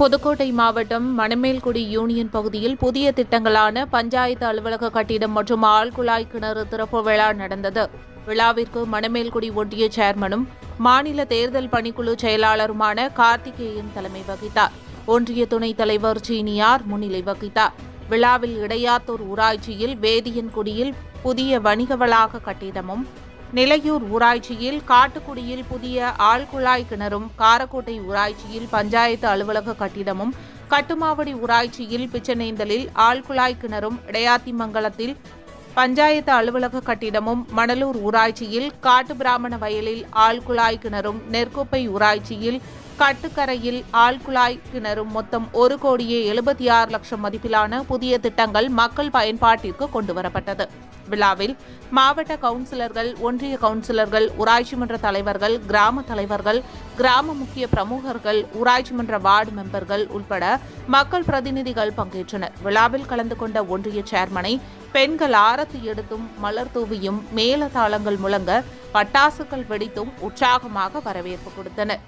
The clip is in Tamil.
புதுக்கோட்டை மாவட்டம் மணமேல்குடி யூனியன் பகுதியில் புதிய திட்டங்களான பஞ்சாயத்து அலுவலக கட்டிடம் மற்றும் ஆழ்குழாய் கிணறு திறப்பு விழா நடந்தது. விழாவிற்கு மணமேல்குடி ஒன்றிய சேர்மனும் மாநில தேர்தல் பணிக்குழு செயலாளருமான கார்த்திகேயன் தலைமை வகித்தார். ஒன்றிய துணைத் தலைவர் சீனியார் முன்னிலை வகித்தார். விழாவில் இடையாத்தூர் ஊராட்சியில் வேதியன்குடியில் புதிய வணிக வளாக கட்டிடமும் நிலையூர் ஊராட்சியில் காட்டுக்குடியில் புதிய ஆழ்குழாய் கிணறும் காரக்கோட்டை ஊராட்சியில் பஞ்சாயத்து அலுவலக கட்டிடமும் கட்டுமாவடி ஊராட்சியில் பிச்சனேந்தலில் ஆழ்குழாய் கிணறும் இடையாத்திமங்கலத்தில் பஞ்சாயத்து அலுவலக கட்டிடமும் மணலூர் ஊராட்சியில் காட்டு பிராமண வயலில் ஆழ்குழாய் கிணறும் நெற்குப்பை ஊராட்சியில் கட்டுக்கரையில் ஆழ்குழாய் கிணறும் மொத்தம் ஒரு கோடியே எழுபத்தி ஆறு லட்சம் மதிப்பிலான புதிய திட்டங்கள் மக்கள் பயன்பாட்டிற்கு கொண்டுவரப்பட்டது. விழாவில் மாவட்ட கவுன்சிலர்கள் ஒன்றிய கவுன்சிலர்கள் ஊராட்சி மன்ற தலைவர்கள் கிராம தலைவர்கள் கிராம முக்கிய பிரமுகர்கள் ஊராட்சி மன்ற வார்டு மெம்பர்கள் உட்பட மக்கள் பிரதிநிதிகள் பங்கேற்றனர். விழாவில் கலந்து கொண்ட ஒன்றிய சேர்மனை பெண்கள் ஆரத்தி எடுத்தும் மலர் தூவியும் மேலதாளங்கள் முழங்க பட்டாசுகள் வெடித்தும் உற்சாகமாக வரவேற்பு கொடுத்தனர்.